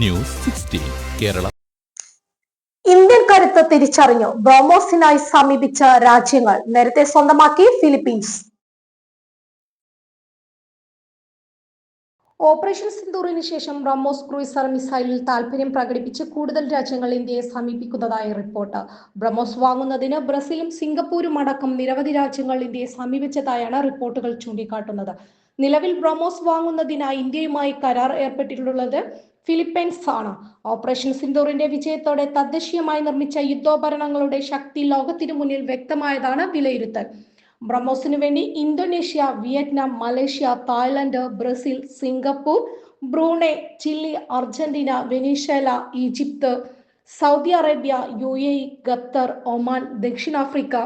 News sixteen Kerala. Indian കരുത്ത് തിരിച്ചറിഞ്ഞു. ബ്രോമോസിനായി സമീപിച്ച രാജ്യങ്ങൾ നേരത്തെ സ്വന്തമാക്കി ഫിലിപ്പീൻസ്. ഓപ്പറേഷൻ സിന്ദൂറിന് ശേഷം ബ്രഹ്മോസ് ക്രൂയിസർ മിസൈലിൽ താൽപര്യം പ്രകടിപ്പിച്ച് കൂടുതൽ രാജ്യങ്ങൾ ഇന്ത്യയെ സമീപിക്കുന്നതായി റിപ്പോർട്ട്. ബ്രഹ്മോസ് വാങ്ങുന്നതിന് ബ്രസീലും സിംഗപ്പൂരും അടക്കം നിരവധി രാജ്യങ്ങൾ ഇന്ത്യയെ സമീപിച്ചതായാണ് റിപ്പോർട്ടുകൾ ചൂണ്ടിക്കാട്ടുന്നത്. നിലവിൽ ബ്രഹ്മോസ് വാങ്ങുന്നതിനായി ഇന്ത്യയുമായി കരാർ ഏർപ്പെട്ടിട്ടുള്ളത് ഫിലിപ്പൈൻസ് ആണ്. ഓപ്പറേഷൻ സിന്ദൂറിന്റെ വിജയത്തോടെ തദ്ദേശീയമായി നിർമ്മിച്ച യുദ്ധോപകരണങ്ങളുടെ ശക്തി ലോകത്തിനു മുന്നിൽ വ്യക്തമായതാണ് വിലയിരുത്തൽ. ബ്രഹ്മോസിനു വേണ്ടി Indonesia Vietnam Malaysia Thailand Brazil Singapore Brunei Chile Argentina Venezuela Egypt Saudi Arabia U A Qatar Oman ദക്ഷിണാഫ്രിക്ക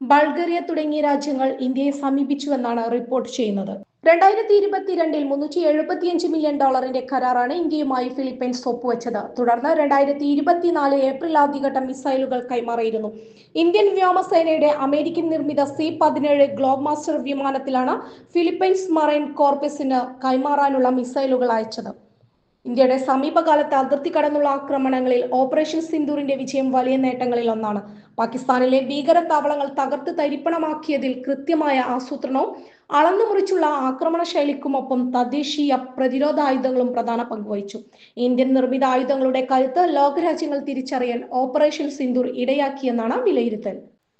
ബൾഗേറിയ തുടങ്ങിയ രാജ്യങ്ങൾ ഇന്ത്യയെ സമീപിച്ചുവെന്നാണ് റിപ്പോർട്ട് ചെയ്യുന്നത്. രണ്ടായിരത്തി ഇരുപത്തിരണ്ടിൽ മുന്നൂറ്റി എഴുപത്തിയഞ്ച് മില്യൺ ഡോളറിന്റെ കരാറാണ് ഇന്ത്യയുമായി ഫിലിപ്പൈൻസ് ഒപ്പുവെച്ചത്. തുടർന്ന് രണ്ടായിരത്തി ഇരുപത്തിനാല് ഏപ്രിൽ ആദ്യഘട്ടം മിസൈലുകൾ കൈമാറിയിരുന്നു. ഇന്ത്യൻ വ്യോമസേനയുടെ അമേരിക്കൻ നിർമ്മിത സി പതിനേഴ് ഗ്ലോബ് മാസ്റ്റർ വിമാനത്തിലാണ് ഫിലിപ്പൈൻസ് മറൈൻ കോർപ്പസിന് കൈമാറാനുള്ള മിസൈലുകൾ അയച്ചത്. ഇന്ത്യയുടെ സമീപകാലത്തെ അതിർത്തി കടന്നുള്ള ആക്രമണങ്ങളിൽ ഓപ്പറേഷൻ സിന്ദൂറിന്റെ വിജയം വലിയ നേട്ടങ്ങളിൽ ഒന്നാണ്. പാകിസ്ഥാനിലെ ഭീകര താവളങ്ങൾ തകർത്ത് തരിപ്പണമാക്കിയതിൽ കൃത്യമായ ആസൂത്രണവും അളന്നു മുറിച്ചുള്ള ആക്രമണ ശൈലിക്കുമൊപ്പം തദ്ദേശീയ പ്രതിരോധ ആയുധങ്ങളും പ്രധാന പങ്കുവഹിച്ചു ഇന്ത്യൻ നിർമ്മിത ആയുധങ്ങളുടെ കരുത്ത് ലോകരാജ്യങ്ങൾ തിരിച്ചറിയാൻ ഓപ്പറേഷൻ സിന്ദൂർ ഇടയാക്കിയെന്നാണ് വിലയിരുത്തൽ.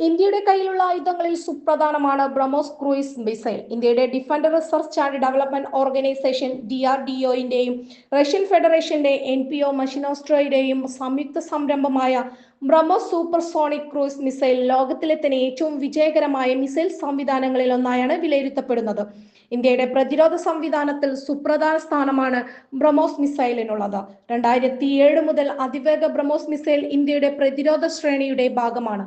ഇന്ത്യയുടെ കയ്യിലുള്ള ആയുധങ്ങളിൽ സുപ്രധാനമാണ് ബ്രഹ്മോസ് ക്രൂയിസ് മിസൈൽ. ഇന്ത്യയുടെ defender research and development organisation D R D ഒയിന്റെയും Russian ഫെഡറേഷന്റെ എൻ പി ഒ മഷിനോസ്ട്രോയുടെയും സംയുക്ത സംരംഭമായ BrahMos supersonic cruise missile ലോകത്തിലെ തന്നെ ഏറ്റവും വിജയകരമായ മിസൈൽ സംവിധാനങ്ങളിൽ ഒന്നായാണ് വിലയിരുത്തപ്പെടുന്നത്. ഇന്ത്യയുടെ പ്രതിരോധ സംവിധാനത്തിൽ സുപ്രധാന സ്ഥാനമാണ് ബ്രഹ്മോസ് മിസൈലിനുള്ളത്. രണ്ടായിരത്തി ഏഴ് മുതൽ അതിവേഗ ബ്രഹ്മോസ് മിസൈൽ ഇന്ത്യയുടെ പ്രതിരോധ ശ്രേണിയുടെ ഭാഗമാണ്.